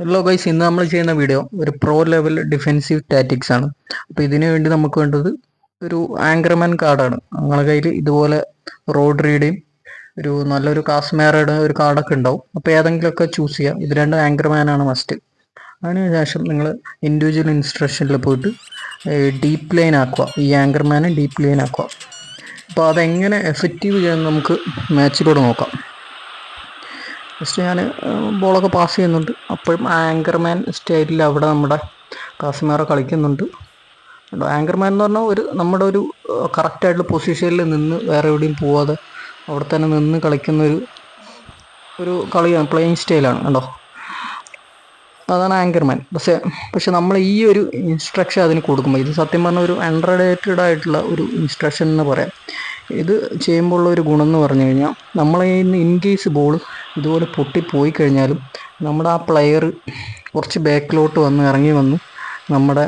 Hello guys ഇന്ന് നമ്മൾ ചെയ്യുന്ന വീഡിയോ ഒരു പ്രോ ലെവൽ ഡിഫെൻസീവ് ടാറ്റിക്സ് ആണ്. അപ്പോൾ ഇതിനു വേണ്ടി നമുക്ക് വേണ്ടത് ഒരു ആങ്കർമാൻ കാർഡാണ് നിങ്ങളുടെ കയ്യിൽ ഇതുപോലെ റോഡ് റീഡിയും ഒരു നല്ലൊരു കാസ്മേറയുടെ ഒരു കാർഡൊക്കെ ഉണ്ടാവും. അപ്പോൾ ഏതെങ്കിലുമൊക്കെ ചൂസ് ചെയ്യാം. ഇത് രണ്ട് ആങ്കർമാൻ ആണ് മസ്റ്റ് അതിനുശേഷം നിങ്ങൾ ഇൻഡിവിജ്വൽ ഇൻസ്ട്രക്ഷനിൽ പോയിട്ട് ഡീപ്പ് ലൈൻ ആക്കുക. ഈ ആങ്കർമാനെ ഡീപ്പ് ലൈൻ ആക്കുക. അപ്പോൾ അതെങ്ങനെ എഫക്റ്റീവ് ചെയ്യാൻ നമുക്ക് മാച്ചിലൂടെ നോക്കാം. ഫസ്റ്റ് ഞാൻ ബോളൊക്കെ പാസ് ചെയ്യുന്നുണ്ട്. അപ്പോഴും ആങ്കർമാൻ സ്റ്റൈലിൽ അവിടെ നമ്മുടെ കാസിമേറ കളിക്കുന്നുണ്ട്. ആങ്കർമാൻ എന്ന് പറഞ്ഞാൽ ഒരു നമ്മുടെ ഒരു കറക്റ്റായിട്ടുള്ള പൊസിഷനിൽ നിന്ന് വേറെ എവിടെയും പോവാതെ അവിടെ തന്നെ നിന്ന് കളിക്കുന്ന ഒരു ഒരു കളിയാണ് പ്ലേയിങ് സ്റ്റൈലാണ് കേട്ടോ അതാണ് ആങ്കർമാൻ പക്ഷേ പക്ഷെ നമ്മൾ ഈ ഒരു ഇൻസ്ട്രക്ഷൻ അതിന് കൊടുക്കുമ്പോൾ ഇത് സത്യം പറഞ്ഞാൽ ഒരു അൺറിലേറ്റഡ് ആയിട്ടുള്ള ഒരു ഇൻസ്ട്രക്ഷൻ എന്ന് പറയാം. ഇത് ചെയ്യുമ്പോഴുള്ള ഒരു ഗുണം എന്ന് പറഞ്ഞു കഴിഞ്ഞാൽ നമ്മളെ ഇൻ കേസ് ബോൾ ഇതുപോലെ പൊട്ടിപ്പോയി കഴിഞ്ഞാലും നമ്മുടെ ആ പ്ലെയർ കുറച്ച് ബാക്കിലോട്ട് വന്ന് ഇറങ്ങി വന്ന് നമ്മുടെ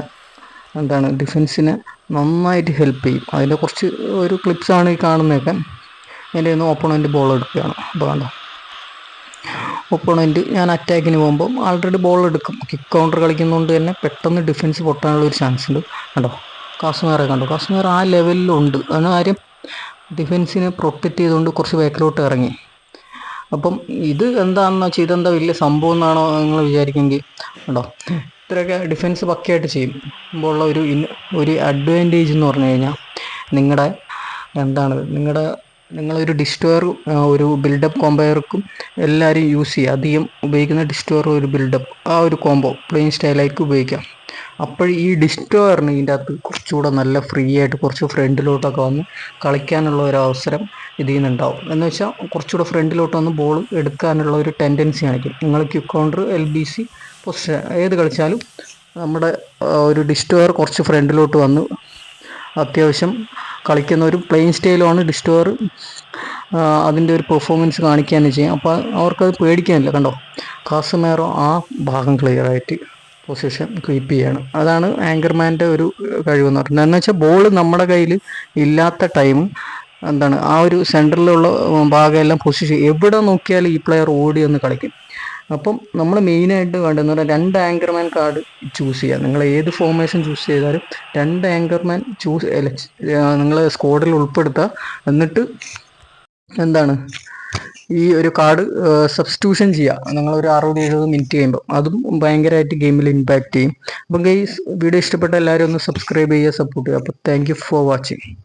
എന്താണ് ഡിഫൻസിനെ നന്നായിട്ട് ഹെൽപ്പ് ചെയ്യും. അതിന്റെ കുറച്ച് ഒരു ക്ലിപ്സാണ് ഈ കാണുന്നതൊക്കെ. എന്റെ ഒന്ന് ഓപ്പണന്റ് ബോൾ എടുക്കുകയാണ്. അപ്പോൾ കണ്ടോ? ഒപ്പോണന്റ് ഞാൻ അറ്റാക്കിന് പോകുമ്പോൾ ആൾറെഡി ബോൾ എടുക്കും. കിക്ക് കൗണ്ടർ കളിക്കുന്നതുകൊണ്ട് തന്നെ പെട്ടെന്ന് ഡിഫൻസ് പൊട്ടാനുള്ള ഒരു ചാൻസ് ഉണ്ട്. കണ്ടോ? കാശ്മീറെ കണ്ടോ? കാശ്മീർ ആ ലെവലിലുണ്ട് അതിന് കാര്യം ഡിഫൻസിനെ പ്രൊട്ടക്റ്റ് ചെയ്തുകൊണ്ട് കുറച്ച് ബാക്കിലോട്ട് ഇറങ്ങി. അപ്പം ഇത് എന്താണെന്ന് വെച്ചാൽ ഇതെന്താ വലിയ സംഭവം എന്നാണോ നിങ്ങൾ വിചാരിക്കുമെങ്കിൽ ഉണ്ടോ? ഇത്രയൊക്കെ ഡിഫൻസ് പക്കയായിട്ട് ചെയ്യും. ഉള്ള ഒരു ഒരു അഡ്വാന്റേജ് എന്ന് പറഞ്ഞു കഴിഞ്ഞാൽ നിങ്ങളുടെ എന്താണ് നിങ്ങളുടെ നിങ്ങളൊരു ഡിസ്റ്റോർ ഒരു ബിൽഡപ്പ് കോമ്പയർക്കും എല്ലാവരും യൂസ് ചെയ്യുക. അധികം ഉപയോഗിക്കുന്ന ഡിസ്റ്റോർ ഒരു ബിൽഡപ്പ് ആ ഒരു കോംബോ പ്ലെയിൻ സ്റ്റൈലായിരിക്കും ഉപയോഗിക്കാം അപ്പോൾ ഈ ഡിസ്റ്റോറിന് ഇതിന്റെ അകത്ത് കുറച്ചുകൂടെ നല്ല ഫ്രീ ആയിട്ട് കുറച്ച് ഫ്രണ്ടിലോട്ടൊക്കെ വന്ന് കളിക്കാനുള്ള ഒരു അവസരം ഇതിൽ നിന്നുണ്ടാവും. എന്ന് വെച്ചാൽ കുറച്ചുകൂടെ ഫ്രണ്ടിലോട്ട് വന്ന് ബോൾ എടുക്കാനുള്ള ഒരു ടെൻഡൻസി കാണിക്കും. നിങ്ങൾ quick counter L B C position ഏത് കളിച്ചാലും നമ്മുടെ ഒരു ഡിസ്റ്റോർ കുറച്ച് ഫ്രണ്ടിലോട്ട് വന്ന് അത്യാവശ്യം കളിക്കുന്ന ഒരു പ്ലെയിൻ സ്റ്റൈലുമാണ് ഡിസ്റ്റോർ. അതിന്റെ ഒരു പെർഫോമൻസ് കാണിക്കാൻ ചെയ്യും അപ്പോൾ അവർക്കത് പേടിക്കാനില്ല. കണ്ടോ? കാസമേറോ ആ ഭാഗം ക്ലിയർ ആയിട്ട് പൊസിഷൻ കീപ്പ് ചെയ്യണം. അതാണ് ആങ്കർമാന്റെ ഒരു കഴിവെന്ന് പറയുന്നത് എന്ന് വെച്ചാൽ ബോൾ നമ്മുടെ കയ്യിൽ ഇല്ലാത്ത ടൈം എന്താണ് ആ ഒരു സെന്ററിലുള്ള ഭാഗമെല്ലാം പൊസിഷൻ എവിടെ നോക്കിയാലും ഈ പ്ലെയർ ഓടി ഒന്ന് കളിക്കും. അപ്പം നമ്മൾ മെയിനായിട്ട് വേണ്ടതെന്ന് പറഞ്ഞാൽ രണ്ട് ആങ്കർമാൻ കാർഡ് ചൂസ് ചെയ്യുക. നിങ്ങൾ ഏത് ഫോർമേഷൻ ചൂസ് ചെയ്താലും രണ്ട് ആങ്കർമാൻ ചൂസ് നിങ്ങൾ സ്ക്വാഡിൽ ഉൾപ്പെടുത്തുക. എന്നിട്ട് എന്താണ് ഈ ഒരു കാർഡ് സബ്സ്റ്റിറ്റ്യൂഷൻ ചെയ്യുക നിങ്ങൾ ഒരു അറുപത് എഴുപത് മിനിറ്റ് കഴിയുമ്പോൾ അതും ഭയങ്കരമായിട്ട് ഗെയിമിൽ ഇമ്പാക്റ്റ് ചെയ്യും. അപ്പം ഗെയ്സ് വീഡിയോ ഇഷ്ടപ്പെട്ട എല്ലാവരും ഒന്ന് സബ്സ്ക്രൈബ് ചെയ്യുക സപ്പോർട്ട് ചെയ്യുക. അപ്പോൾ താങ്ക് ഫോർ വാച്ചിങ്